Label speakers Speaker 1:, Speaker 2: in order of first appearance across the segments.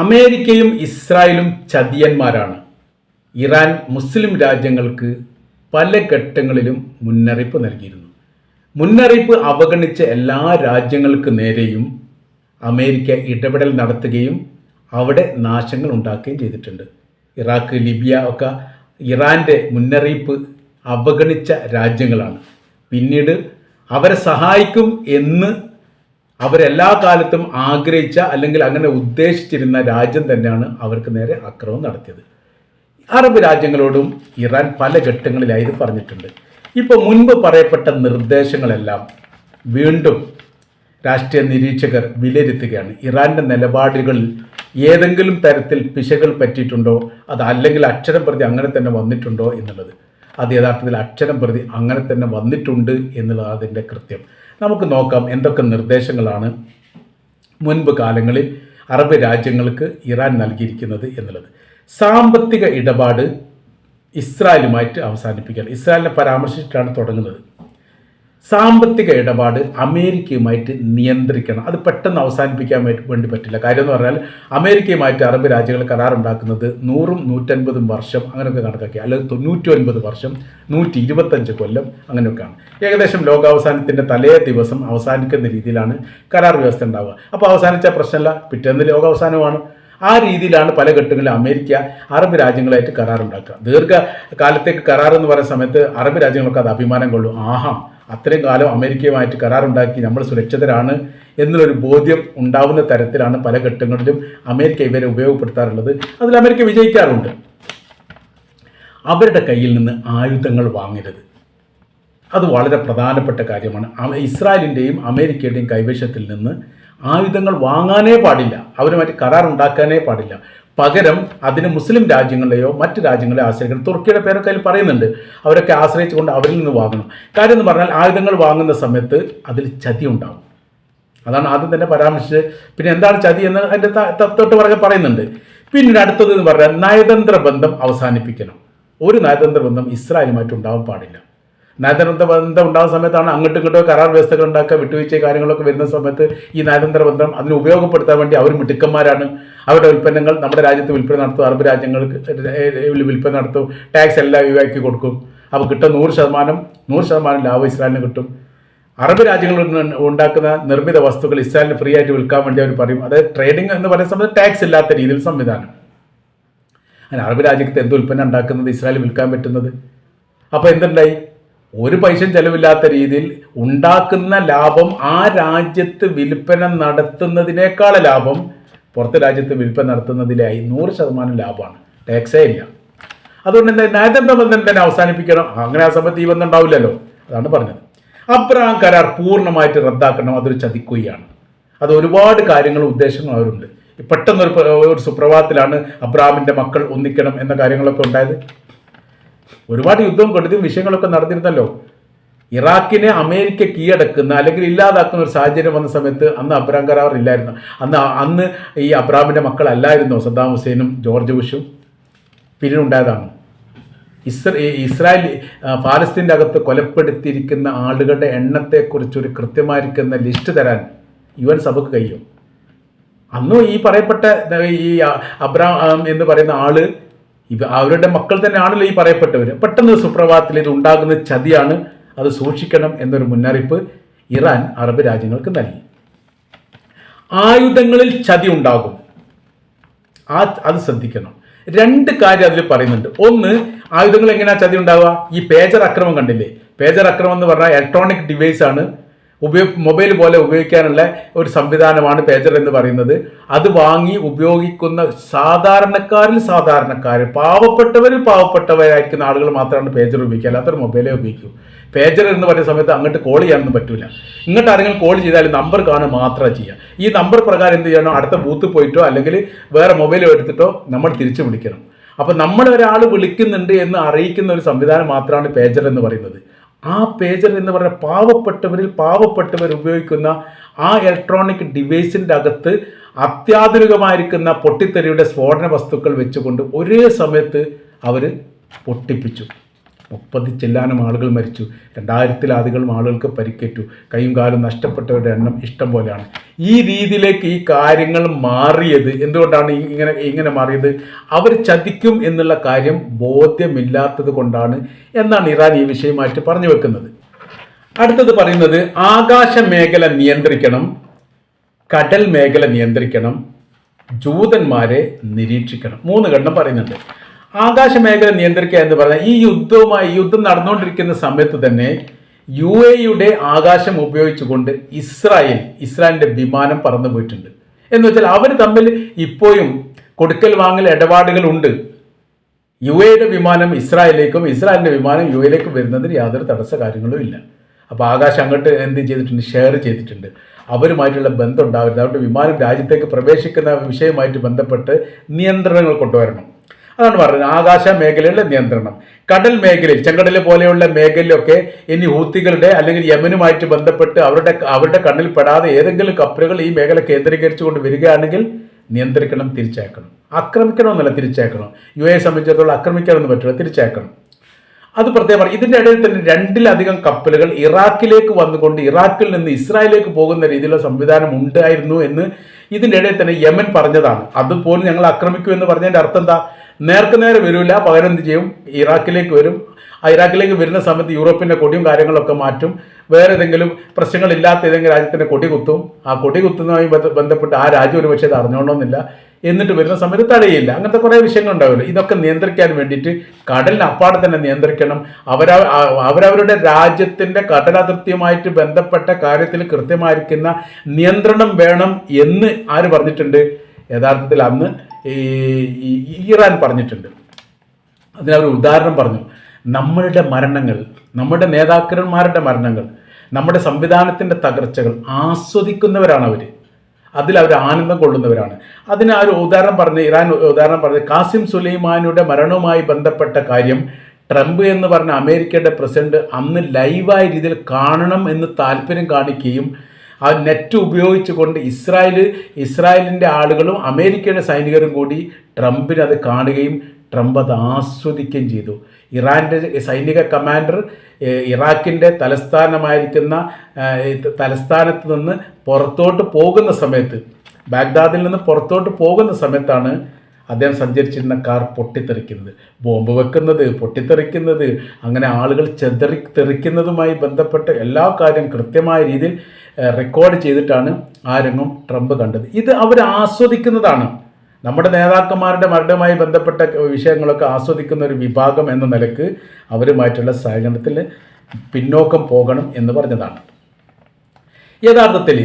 Speaker 1: അമേരിക്കയും ഇസ്രായേലും ചതിയന്മാരാണ്. ഇറാൻ മുസ്ലിം രാജ്യങ്ങൾക്ക് പല ഘട്ടങ്ങളിലും മുന്നറിയിപ്പ് നൽകിയിരുന്നു. മുന്നറിയിപ്പ് അവഗണിച്ച എല്ലാ രാജ്യങ്ങൾക്ക് നേരെയും അമേരിക്ക ഇടപെടൽ നടത്തുകയും അവിടെ നാശങ്ങൾ ഉണ്ടാക്കുകയും ചെയ്തിട്ടുണ്ട്. ഇറാഖ് ലിബിയ ഒക്കെ ഇറാന്റെ മുന്നറിയിപ്പ് അവഗണിച്ച രാജ്യങ്ങളാണ്. പിന്നീട് അവരെ സഹായിക്കും എന്ന് അവരെല്ലാ കാലത്തും ആഗ്രഹിച്ച അല്ലെങ്കിൽ അങ്ങനെ ഉദ്ദേശിച്ചിരുന്ന രാജ്യം തന്നെയാണ് അവർക്ക് നേരെ അക്രമം നടത്തിയത്. അറബ് രാജ്യങ്ങളോടും ഇറാൻ പല ഘട്ടങ്ങളിലായി ഇത് പറഞ്ഞിട്ടുണ്ട്. ഇപ്പോൾ മുൻപ് പറയപ്പെട്ട നിർദ്ദേശങ്ങളെല്ലാം വീണ്ടും രാഷ്ട്രീയ നിരീക്ഷകർ വിലയിരുത്തുകയാണ്. ഇറാന്റെ നിലപാടുകളിൽ ഏതെങ്കിലും തരത്തിൽ പിശകൾ പറ്റിയിട്ടുണ്ടോ? അത് അല്ലെങ്കിൽ അക്ഷരം പ്രതി അങ്ങനെ തന്നെ വന്നിട്ടുണ്ടോ എന്നുള്ളത്. അത് യഥാർത്ഥത്തിൽ അക്ഷരം പ്രതി അങ്ങനെ തന്നെ വന്നിട്ടുണ്ട് എന്നുള്ളതാണ് അതിന്റെ കൃത്യം. നമുക്ക് നോക്കാം എന്തൊക്കെ നിർദ്ദേശങ്ങളാണ് മുൻപ് കാലങ്ങളിൽ അറബ് രാജ്യങ്ങൾക്ക് ഇറാൻ നൽകിയിരിക്കുന്നത് എന്നുള്ളത്. സാമ്പത്തിക ഇടപാട് ഇസ്രായേലുമായിട്ട് അവസാനിപ്പിക്കുകയാണ്. ഇസ്രായേലിനെ പരാമർശിച്ചിട്ടാണ് തുടങ്ങുന്നത്. സാമ്പത്തിക ഇടപാട് അമേരിക്കയുമായിട്ട് നിയന്ത്രിക്കണം. അത് പെട്ടെന്ന് അവസാനിപ്പിക്കാൻ വേണ്ടി പറ്റില്ല. കാര്യം എന്ന് പറഞ്ഞാൽ അമേരിക്കയുമായിട്ട് അറബ് രാജ്യങ്ങൾ കരാറുണ്ടാക്കുന്നത് നൂറും നൂറ്റൻപതും വർഷം അങ്ങനെയൊക്കെ കണക്കാക്കി. അല്ലെങ്കിൽ തൊണ്ണൂറ്റി ഒൻപത് വർഷം നൂറ്റി ഇരുപത്തഞ്ച് കൊല്ലം അങ്ങനെയൊക്കെയാണ്. ഏകദേശം ലോകാവസാനത്തിന്റെ തലേ ദിവസം അവസാനിക്കുന്ന രീതിയിലാണ് കരാർ വ്യവസ്ഥ ഉണ്ടാവുക. അപ്പോൾ അവസാനിച്ച പ്രശ്നമല്ല പിറ്റേന്ന് ലോകാവസാനമാണ്. ആ രീതിയിലാണ് പല ഘട്ടങ്ങളിൽ അമേരിക്ക അറബ് രാജ്യങ്ങളായിട്ട് കരാറുണ്ടാക്കുക. ദീർഘകാലത്തേക്ക് കരാർ എന്ന് പറയുന്ന സമയത്ത് അറബ് രാജ്യങ്ങളൊക്കെ അത് അഭിമാനം കൊള്ളും. ആഹാ അത്രയും കാലം അമേരിക്കയുമായിട്ട് കരാറുണ്ടാക്കി നമ്മൾ സുരക്ഷിതരാണ് എന്നുള്ളൊരു ബോധ്യം ഉണ്ടാവുന്ന തരത്തിലാണ് പല ഘട്ടങ്ങളിലും അമേരിക്ക ഇവരെ ഉപയോഗപ്പെടുത്താറുള്ളത്. അതിൽ അമേരിക്ക വിജയിക്കാറുണ്ട്. അവരുടെ കയ്യിൽ നിന്ന് ആയുധങ്ങൾ വാങ്ങരുത്. അത് വളരെ പ്രധാനപ്പെട്ട കാര്യമാണ്. ഇസ്രായേലിന്റെയും അമേരിക്കയുടെയും കൈവശത്തിൽ നിന്ന് ആയുധങ്ങൾ വാങ്ങാനേ പാടില്ല. അവരുമായിട്ട് കരാർ ഉണ്ടാക്കാനേ പാടില്ല. പകരം അതിന് മുസ്ലിം രാജ്യങ്ങളെയോ മറ്റ് രാജ്യങ്ങളെ ആശ്രയിക്കണം. തുർക്കിയുടെ പേരൊക്കെ അതിൽ പറയുന്നുണ്ട്. അവരൊക്കെ ആശ്രയിച്ചുകൊണ്ട് അവരിൽ നിന്ന് വാങ്ങണം. കാര്യം എന്ന് പറഞ്ഞാൽ ആയുധങ്ങൾ വാങ്ങുന്ന സമയത്ത് അതിൽ ചതി ഉണ്ടാവും. അതാണ് ആദ്യം തന്നെ പരാമർശിച്ച് പിന്നെ എന്താണ് ചതി എന്ന് അതിന്റെ തൊട്ട് പുറകെ പറയുന്നുണ്ട്. പിന്നീട് അടുത്തത് എന്ന് പറഞ്ഞാൽ നയതന്ത്ര ബന്ധം അവസാനിപ്പിക്കണം. ഒരു നയതന്ത്ര ബന്ധം ഇസ്രായേലുമായിട്ട് ഉണ്ടാവാൻ പാടില്ല. നയതന്ത്ര ബന്ധം ഉണ്ടാകുന്ന സമയത്താണ് അങ്ങോട്ടും ഇങ്ങോട്ടും കരാർ വ്യവസ്ഥകൾ ഉണ്ടാക്കുക വിട്ടുവീഴ്ച കാര്യങ്ങളൊക്കെ വരുന്ന സമയത്ത് ഈ നയതന്ത്ര ബന്ധം അതിനെ ഉപയോഗപ്പെടുത്താൻ വേണ്ടി അവർ മിടുക്കന്മാരാണ്. അവരുടെ ഉൽപ്പന്നങ്ങൾ നമ്മുടെ രാജ്യത്ത് വിൽപ്പന നടത്തും അറബ് രാജ്യങ്ങൾക്ക് വിൽപ്പന നടത്തും ടാക്സ് എല്ലാം ഒഴിവാക്കി കൊടുക്കും. അപ്പോൾ കിട്ടുന്ന നൂറ് ശതമാനം നൂറ് ശതമാനം ലാഭം ഇസ്രായേലിന് കിട്ടും. അറബ് രാജ്യങ്ങളിൽ ഉണ്ടാക്കുന്ന നിർമ്മിത വസ്തുക്കൾ ഇസ്രായേലിന് ഫ്രീ ആയിട്ട് വിൽക്കാൻ വേണ്ടി അവർ പറയും. അതായത് ട്രേഡിംഗ് എന്ന് പറയുന്ന സമയത്ത് ടാക്സ് ഇല്ലാത്ത രീതിയിൽ സംവിധാനം. അങ്ങനെ അറബ് രാജ്യത്ത് എന്ത് ഉൽപ്പന്നം ഉണ്ടാക്കുന്നത് ഇസ്രായേൽ വിൽക്കാൻ പറ്റുന്നത്? അപ്പോൾ എന്തുണ്ടായി? ഒരു പൈസ ചെലവില്ലാത്ത രീതിയിൽ ഉണ്ടാക്കുന്ന ലാഭം ആ രാജ്യത്ത് വിൽപ്പന നടത്തുന്നതിനേക്കാൾ ലാഭം പുറത്ത് രാജ്യത്ത് വിൽപ്പന നടത്തുന്നതിലായി നൂറ് ശതമാനം ലാഭമാണ്. ടാക്സേ ഇല്ല. അതുകൊണ്ട് എന്താ നയതന്ത്ര ബന്ധം തന്നെ അവസാനിപ്പിക്കണം. അങ്ങനെ ആ സമയത്ത് ഈ ബന്ധം ഉണ്ടാവില്ലല്ലോ. അതാണ് പറഞ്ഞത്. അബ്രഹാം കരാർ പൂർണമായിട്ട് റദ്ദാക്കണം. അതൊരു ചതിക്കുകയാണ് അത് ഒരുപാട് കാര്യങ്ങളും ഉദ്ദേശങ്ങളും അവരുണ്ട് പെട്ടെന്ന് ഒരു പ്ര- ഒരു സുപ്രഭാതത്തിലാണ് അബ്രഹാമിന്റെ മക്കൾ ഒന്നിക്കണം എന്ന കാര്യങ്ങളൊക്കെ ഉണ്ടായത്. ഒരുപാട് യുദ്ധവും കൊടുത്തും വിഷയങ്ങളൊക്കെ നടന്നിരുന്നല്ലോ. ഇറാഖിനെ അമേരിക്ക കീഴടക്കുന്ന അല്ലെങ്കിൽ ഇല്ലാതാക്കുന്ന ഒരു സാഹചര്യം വന്ന സമയത്ത് അന്ന് അബ്രാം കരാർ ഇല്ലായിരുന്നു. അന്ന് അന്ന് ഈ അബ്രാമിന്റെ മക്കളല്ലായിരുന്നോ സദ്ദാം ഹുസൈനും ജോർജ് ബുഷും? പിന്നീടുണ്ടായതാണ്. ഇസ്ര ഇസ്രായേൽ ഫാലസ്തീന്റെ അകത്ത് കൊലപ്പെടുത്തിയിരിക്കുന്ന ആളുകളുടെ എണ്ണത്തെക്കുറിച്ചൊരു കൃത്യമായിരിക്കുന്ന ലിസ്റ്റ് തരാൻ യു എൻ സഭക്ക് കഴിയും. അന്നും ഈ പറയപ്പെട്ട ഈ അബ്രാം എന്ന് പറയുന്ന ആൾ ഇവ അവരുടെ മക്കൾ തന്നെയാണല്ലോ ഈ പറയപ്പെട്ടവർ പെട്ടെന്ന് സുപ്രഭാതത്തിൽ ഇത് ഉണ്ടാകുന്ന ചതിയാണ് അത് സൂക്ഷിക്കണം എന്നൊരു മുന്നറിയിപ്പ് ഇറാൻ അറബ് രാജ്യങ്ങൾക്ക് നൽകി. ആയുധങ്ങളിൽ ചതി ഉണ്ടാകും. ആ അത് ശ്രദ്ധിക്കണം. രണ്ട് കാര്യം അതിൽ പറയുന്നുണ്ട്. ഒന്ന് ആയുധങ്ങൾ എങ്ങനെയാ ചതി ഉണ്ടാവുക? ഈ പേജർ അക്രമം കണ്ടില്ലേ? പേജർ അക്രമം എന്ന് പറഞ്ഞാൽ ഇലക്ട്രോണിക് ഡിവൈസ് ആണ്. ഉപയോഗ മൊബൈൽ പോലെ ഉപയോഗിക്കാനുള്ള ഒരു സംവിധാനമാണ് പേജർ എന്ന് പറയുന്നത്. അത് വാങ്ങി ഉപയോഗിക്കുന്ന സാധാരണക്കാരിൽ സാധാരണക്കാർ പാവപ്പെട്ടവരിൽ പാവപ്പെട്ടവരായിരിക്കുന്ന ആളുകൾ മാത്രമാണ് പേജർ ഉപയോഗിക്കുക. അല്ലാത്തൊരു മൊബൈലേ ഉപയോഗിക്കൂ. പേജർ എന്ന് പറയുന്ന സമയത്ത് അങ്ങോട്ട് കോൾ ചെയ്യാനൊന്നും പറ്റില്ല ഇങ്ങോട്ട് ആരെങ്കിലും കോൾ ചെയ്താൽ നമ്പർ കാണുക മാത്രമേ ചെയ്യുക ഈ നമ്പർ പ്രകാരം എന്ത് ചെയ്യണം? അടുത്ത ബൂത്ത് പോയിട്ടോ അല്ലെങ്കിൽ വേറെ മൊബൈൽ എടുത്തിട്ടോ നമ്മൾ തിരിച്ചു വിളിക്കണം. അപ്പോൾ നമ്മൾ ഒരാൾ വിളിക്കുന്നുണ്ട് എന്ന് അറിയിക്കുന്ന ഒരു സംവിധാനം മാത്രമാണ് പേജർ എന്ന് പറയുന്നത്. ആ പേജർ എന്ന് പറഞ്ഞ പാവപ്പെട്ടവരിൽ പാവപ്പെട്ടവർ ഉപയോഗിക്കുന്ന ആ ഇലക്ട്രോണിക് ഡിവൈസിന്റെ അകത്ത് അത്യാധുനികമായിരിക്കുന്ന പൊട്ടിത്തെറിയുടെ സ്ഫോടന വസ്തുക്കൾ വെച്ചുകൊണ്ട് ഒരേ സമയത്ത് അവർ പൊട്ടിപ്പിച്ചു. മുപ്പത് ചെല്ലാനും ആളുകൾ മരിച്ചു. രണ്ടായിരത്തിലധികം ആളുകൾക്ക് പരിക്കേറ്റു. കൈയും കാലും നഷ്ടപ്പെട്ടവരുടെ എണ്ണം ഇഷ്ടം പോലെയാണ്. ഈ രീതിയിലേക്ക് ഈ കാര്യങ്ങൾ മാറിയത് എന്തുകൊണ്ടാണ് ഇങ്ങനെ ഇങ്ങനെ മാറിയത്? അവർ ചതിക്കും എന്നുള്ള കാര്യം ബോധ്യമില്ലാത്തത് കൊണ്ടാണ് എന്നാണ് ഇറാൻ ഈ വിഷയമായിട്ട് പറഞ്ഞു വെക്കുന്നത്. അടുത്തത് പറയുന്നത് ആകാശ മേഖല നിയന്ത്രിക്കണം കടൽ മേഖല നിയന്ത്രിക്കണം ജൂതന്മാരെ നിരീക്ഷിക്കണം. മൂന്ന് ഘട്ടം പറയുന്നുണ്ട്. ആകാശ മേഖല നിയന്ത്രിക്കുക എന്ന് പറഞ്ഞാൽ ഈ യുദ്ധവുമായി യുദ്ധം നടന്നുകൊണ്ടിരിക്കുന്ന സമയത്ത് തന്നെ യു എയുടെ ആകാശം ഉപയോഗിച്ചുകൊണ്ട് ഇസ്രായേൽ ഇസ്രായേലിന്റെ വിമാനം പറന്നു പോയിട്ടുണ്ട്. എന്ന് വെച്ചാൽ അവർ തമ്മിൽ ഇപ്പോഴും കൊടുക്കൽ വാങ്ങൽ ഇടപാടുകളുണ്ട് യു എയുടെ വിമാനം ഇസ്രായേലിലേക്കും ഇസ്രായേലിന്റെ വിമാനം യു എയിലേക്കും വരുന്നതിന് യാതൊരു തടസ്സ കാര്യങ്ങളും ഇല്ല. അപ്പോൾ ആകാശം അങ്ങോട്ട് എന്ത് ചെയ്തിട്ടുണ്ട്? ഷെയർ ചെയ്തിട്ടുണ്ട്. അവരുമായിട്ടുള്ള ബന്ധം ഉണ്ടാവരുത്. അവരുടെ വിമാനം രാജ്യത്തേക്ക് പ്രവേശിക്കുന്ന വിഷയമായിട്ട് ബന്ധപ്പെട്ട് നിയന്ത്രണങ്ങൾ കൊണ്ടുവരണം. അതാണ് പറയുന്നത്. ആകാശ മേഖലയിലെ നിയന്ത്രണം. കടൽ മേഖലയിൽ ചെങ്കടൽ പോലെയുള്ള മേഖലയിലൊക്കെ ഇനി ഹൂത്തികളുടെ അല്ലെങ്കിൽ യമനുമായിട്ട് ബന്ധപ്പെട്ട് അവരുടെ അവരുടെ കണ്ണിൽ പെടാതെ ഏതെങ്കിലും കപ്പലുകൾ ഈ മേഖല കേന്ദ്രീകരിച്ചുകൊണ്ട് വരികയാണെങ്കിൽ നിയന്ത്രിക്കണം തിരിച്ചയക്കണം. ആക്രമിക്കണമെന്നല്ല തിരിച്ചയക്കണം. യു എ സംബന്ധിച്ചിടത്തോളം ആക്രമിക്കാനൊന്നും പറ്റില്ല തിരിച്ചയക്കണം. അത് പ്രത്യേകം പറയും. ഇതിന്റെ ഇടയിൽ തന്നെ രണ്ടിലധികം കപ്പലുകൾ ഇറാഖിലേക്ക് വന്നുകൊണ്ട് ഇറാഖിൽ നിന്ന് ഇസ്രായേലിലേക്ക് പോകുന്ന രീതിയിലുള്ള സംവിധാനം ഉണ്ടായിരുന്നു എന്ന് ഇതിന്റെ ഇടയിൽ തന്നെ യമൻ പറഞ്ഞതാണ്. അതുപോലും ഞങ്ങൾ ആക്രമിക്കൂ എന്ന് പറഞ്ഞതിന്റെ അർത്ഥം എന്താ? നേർക്ക് നേരെ വരില്ല പകരം എന്ത് ചെയ്യും ഇറാഖിലേക്ക് വരും. ആ ഇറാഖിലേക്ക് വരുന്ന സമയത്ത് യൂറോപ്പിന്റെ കൊടിയും കാര്യങ്ങളൊക്കെ മാറ്റും. വേറെ ഏതെങ്കിലും പ്രശ്നങ്ങളില്ലാത്ത ഏതെങ്കിലും രാജ്യത്തിന്റെ കൊടി കുത്തും. ആ കൊടി കുത്തുന്നതുമായി ബന്ധപ്പെട്ട് ആ രാജ്യം ഒരു പക്ഷേ അറിഞ്ഞോണമെന്നില്ല എന്നിട്ട് വരുന്ന സമയത്ത് തടയില്ല. അങ്ങനത്തെ കുറേ വിഷയങ്ങൾ ഉണ്ടാവില്ല. ഇതൊക്കെ നിയന്ത്രിക്കാൻ വേണ്ടിയിട്ട് കടലിന് അപ്പാടെ തന്നെ നിയന്ത്രിക്കണം. അവരവ അവരവരുടെ രാജ്യത്തിന്റെ കടലതിർത്തിയുമായിട്ട് ബന്ധപ്പെട്ട കാര്യത്തിൽ കൃത്യമായിരിക്കുന്ന നിയന്ത്രണം വേണം എന്ന് ആര് പറഞ്ഞിട്ടുണ്ട്? യഥാർത്ഥത്തിൽ അന്ന് ഇറാൻ പറഞ്ഞിട്ടുണ്ട്. അതിനവർ ഉദാഹരണം പറഞ്ഞു. നമ്മളുടെ മരണങ്ങൾ നമ്മുടെ നേതാക്കന്മാരുടെ മരണങ്ങൾ നമ്മുടെ സംവിധാനത്തിന്റെ തകർച്ചകൾ ആസ്വദിക്കുന്നവരാണ് അവർ. അതിൽ അവർ ആനന്ദം കൊള്ളുന്നവരാണ്. അതിന് ആ ഒരു ഉദാഹരണം പറഞ്ഞ് ഇറാൻ ഉദാഹരണം പറഞ്ഞ് കാസിം സുലൈമാനിയുടെ മരണവുമായി ബന്ധപ്പെട്ട കാര്യം ട്രംപ് എന്ന് പറഞ്ഞ അമേരിക്കയുടെ പ്രസിഡന്റ് അന്ന് ലൈവായ രീതിയിൽ കാണണം എന്ന് താല്പര്യം കാണിക്കുകയും ആ നെറ്റ് ഉപയോഗിച്ചുകൊണ്ട് ഇസ്രായേൽ ഇസ്രായേലിന്റെ ആളുകളും അമേരിക്കയുടെ സൈനികരും കൂടി ട്രംപിന് അത് കാണുകയും ട്രംപ് അത് ആസ്വദിക്കുകയും ചെയ്തു. ഇറാന്റെ സൈനിക കമാൻഡർ ഇറാഖിന്റെ തലസ്ഥാനമായിരിക്കുന്ന തലസ്ഥാനത്ത് നിന്ന് പുറത്തോട്ട് പോകുന്ന സമയത്ത് ബാഗ്ദാദിൽ നിന്ന് പുറത്തോട്ട് പോകുന്ന സമയത്താണ് അദ്ദേഹം സഞ്ചരിച്ചിരുന്ന കാർ പൊട്ടിത്തെറിക്കുന്നത് ബോംബ് വെക്കുന്നത് പൊട്ടിത്തെറിക്കുന്നത് അങ്ങനെ ആളുകൾ ചെതറി തെറിക്കുന്നതുമായി ബന്ധപ്പെട്ട എല്ലാ കാര്യം കൃത്യമായ രീതിയിൽ റെക്കോർഡ് ചെയ്തിട്ടാണ് ആ രംഗം ട്രംപ് കണ്ടത്. ഇത് അവർ ആസ്വദിക്കുന്നതാണ്. നമ്മുടെ നേതാക്കന്മാരുടെ മരണവുമായി ബന്ധപ്പെട്ട വിഷയങ്ങളൊക്കെ ആസ്വദിക്കുന്ന ഒരു വിഭാഗം എന്ന നിലയ്ക്ക് അവരുമായിട്ടുള്ള സഹകരണത്തിൽ പിന്നോക്കം പോകണം എന്ന് പറഞ്ഞതാണ്. യഥാർത്ഥത്തിൽ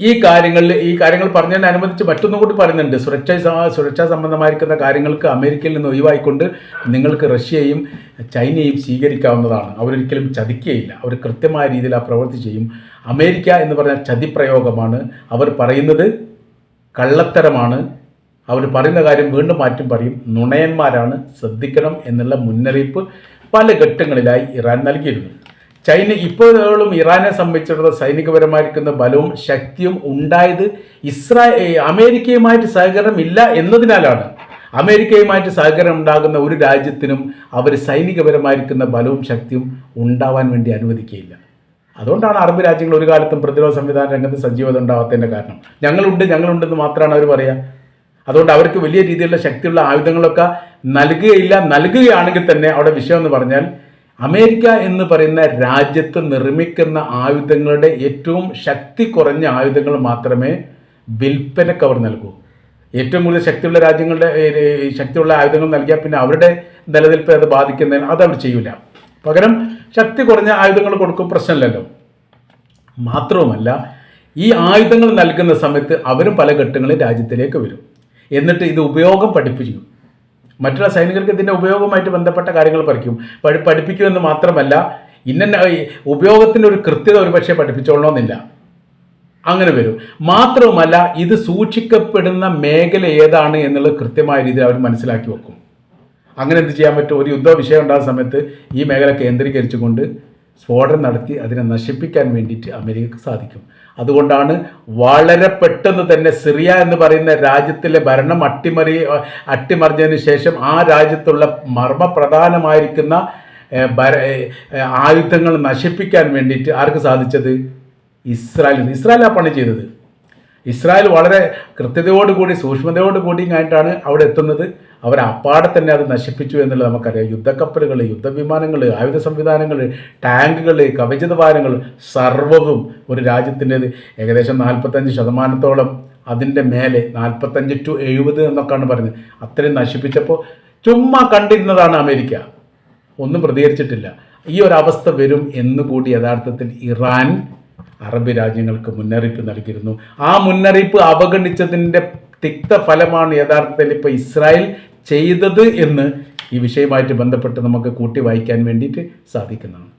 Speaker 1: ഈ കാര്യങ്ങളിൽ ഈ കാര്യങ്ങൾ പറഞ്ഞതിനനുബന്ധിച്ച് മറ്റൊന്നും കൂടി പറയുന്നുണ്ട്. സുരക്ഷ സുരക്ഷാ സംബന്ധമായിരിക്കുന്ന കാര്യങ്ങൾക്ക് അമേരിക്കയിൽ നിന്ന് ഒഴിവായിക്കൊണ്ട് നിങ്ങൾക്ക് റഷ്യയും ചൈനയും സ്വീകരിക്കാവുന്നതാണ്. അവരൊരിക്കലും ചതിക്കുകയില്ല. അവർ കൃത്യമായ രീതിയിൽ ആ പ്രവൃത്തി ചെയ്യും. അമേരിക്ക എന്ന് പറഞ്ഞാൽ ചതിപ്രയോഗമാണ്. അവർ പറയുന്നത് കള്ളത്തരമാണ്. അവർ പറയുന്ന കാര്യം വീണ്ടും മാറ്റും പറയും. നുണയന്മാരാണ്. ശ്രദ്ധിക്കണം എന്നുള്ള മുന്നറിയിപ്പ് പല ഘട്ടങ്ങളിലായി ഇറാൻ നൽകിയിരുന്നു. ചൈന ഇപ്പോഴും ഇറാനെ സംബന്ധിച്ചിടത്തോളം സൈനികപരമായിരിക്കുന്ന ബലവും ശക്തിയും ഉണ്ടായത് ഇസ്രായേൽ അമേരിക്കയുമായിട്ട് സഹകരണം ഇല്ല എന്നതിനാലാണ്. അമേരിക്കയുമായിട്ട് സഹകരണം ഉണ്ടാകുന്ന ഒരു രാജ്യത്തിനും അവർ സൈനികപരമായിരിക്കുന്ന ബലവും ശക്തിയും ഉണ്ടാവാൻ വേണ്ടി അനുവദിക്കുകയില്ല. അതുകൊണ്ടാണ് അറബ് രാജ്യങ്ങൾ ഒരു കാലത്തും പ്രതിരോധ സംവിധാന രംഗത്ത് സജീവത ഉണ്ടാവാത്തതിന്റെ കാരണം. ഞങ്ങളുണ്ട് ഞങ്ങളുണ്ടെന്ന് മാത്രമാണ് അവർ പറയുക അതുകൊണ്ട് അവർക്ക് വലിയ രീതിയിലുള്ള ശക്തിയുള്ള ആയുധങ്ങളൊക്കെ നൽകുകയില്ല. നൽകുകയാണെങ്കിൽ തന്നെ അവിടെ വിഷയം എന്ന് പറഞ്ഞാൽ അമേരിക്ക എന്ന് പറയുന്ന രാജ്യത്ത് നിർമ്മിക്കുന്ന ആയുധങ്ങളുടെ ഏറ്റവും ശക്തി കുറഞ്ഞ ആയുധങ്ങൾ മാത്രമേ വിൽപ്പനക്ക് അവർ നൽകൂ. ഏറ്റവും കൂടുതൽ ശക്തിയുള്ള രാജ്യങ്ങളുടെ ശക്തിയുള്ള ആയുധങ്ങൾ നൽകിയാൽ പിന്നെ അവരുടെ നിലനിൽപ്പ് അത് ബാധിക്കുന്നതിന് അത് അവർ ചെയ്യൂല. പകരം ശക്തി കുറഞ്ഞ ആയുധങ്ങൾ കൊടുക്കും പ്രശ്നമില്ലല്ലോ. മാത്രവുമല്ല ഈ ആയുധങ്ങൾ നൽകുന്ന സമയത്ത് അവരും പല ഘട്ടങ്ങളിൽ രാജ്യത്തിലേക്ക് വരും. എന്നിട്ട് ഇത് ഉപയോഗം പഠിപ്പിക്കും. മറ്റുള്ള സൈനികർക്ക് ഇതിന്റെ ഉപയോഗമായിട്ട് ബന്ധപ്പെട്ട കാര്യങ്ങൾ പഠിക്കും പഠി പഠിപ്പിക്കുമെന്ന് മാത്രമല്ല ഇന്ന ഉപയോഗത്തിന്റെ ഒരു കൃത്യത ഒരു പക്ഷേ പഠിപ്പിച്ചോളണമെന്നില്ല. അങ്ങനെ വരും. മാത്രവുമല്ല ഇത് സൂക്ഷിക്കപ്പെടുന്ന മേഖല ഏതാണ് എന്നുള്ളത് കൃത്യമായ രീതിയിൽ അവർ മനസ്സിലാക്കി വെക്കും. അങ്ങനെ എന്ത് ചെയ്യാൻ പറ്റും? ഒരു യുദ്ധ വിഷയം ഉണ്ടാകുന്ന സമയത്ത് ഈ മേഖല കേന്ദ്രീകരിച്ചുകൊണ്ട് സ്ഫോടനം നടത്തി അതിനെ നശിപ്പിക്കാൻ വേണ്ടിയിട്ട് അമേരിക്കക്ക് സാധിക്കും. അതുകൊണ്ടാണ് വളരെ പെട്ടെന്ന് തന്നെ സിറിയ എന്ന് പറയുന്ന രാജ്യത്തിലെ ഭരണം അട്ടിമറി അട്ടിമറിഞ്ഞതിന് ശേഷം ആ രാജ്യത്തുള്ള മർമ്മപ്രധാനമായിരിക്കുന്ന ആയുധങ്ങൾ നശിപ്പിക്കാൻ വേണ്ടിയിട്ട് ആർക്ക് സാധിച്ചത്? ഇസ്രായേൽ ഇസ്രായേൽ ആ പണി ചെയ്തത്. ഇസ്രായേൽ വളരെ കൃത്യതയോടുകൂടി സൂക്ഷ്മതയോടുകൂടി ആയിട്ടാണ് അവിടെ എത്തുന്നത്. അവർ അപ്പാടെ തന്നെ അത് നശിപ്പിച്ചു എന്നുള്ളത് നമുക്കറിയാം. യുദ്ധക്കപ്പലുകൾ യുദ്ധവിമാനങ്ങൾ ആയുധ സംവിധാനങ്ങൾ ടാങ്കുകൾ കവചിതവാരങ്ങൾ സർവവും ഒരു രാജ്യത്തിന്റെത്. ഏകദേശം നാൽപ്പത്തഞ്ച് ശതമാനത്തോളം അതിന്റെ മേലെ നാൽപ്പത്തഞ്ച് ടു എഴുപത് എന്നൊക്കെയാണ് പറഞ്ഞത് അത്രയും നശിപ്പിച്ചപ്പോൾ ചുമ്മാ കണ്ടിരുന്നതാണ് അമേരിക്ക. ഒന്നും പ്രതികരിച്ചിട്ടില്ല. ഈ ഒരു അവസ്ഥ വരും എന്നുകൂടി യഥാർത്ഥത്തിൽ ഇറാൻ അറബ് രാജ്യങ്ങൾക്ക് മുന്നറിയിപ്പ് നൽകിയിരുന്നു. ആ മുന്നറിയിപ്പ് അവഗണിച്ചതിന്റെ തിക്ത ഫലമാണ് യഥാർത്ഥത്തിൽ ഇപ്പോൾ ഇസ്രായേൽ ചെയ്തത് എന്ന് ഈ വിഷയമായിട്ട് ബന്ധപ്പെട്ട് നമുക്ക് കൂട്ടി വായിക്കാൻ വേണ്ടിയിട്ട് സാധിക്കുന്നതാണ്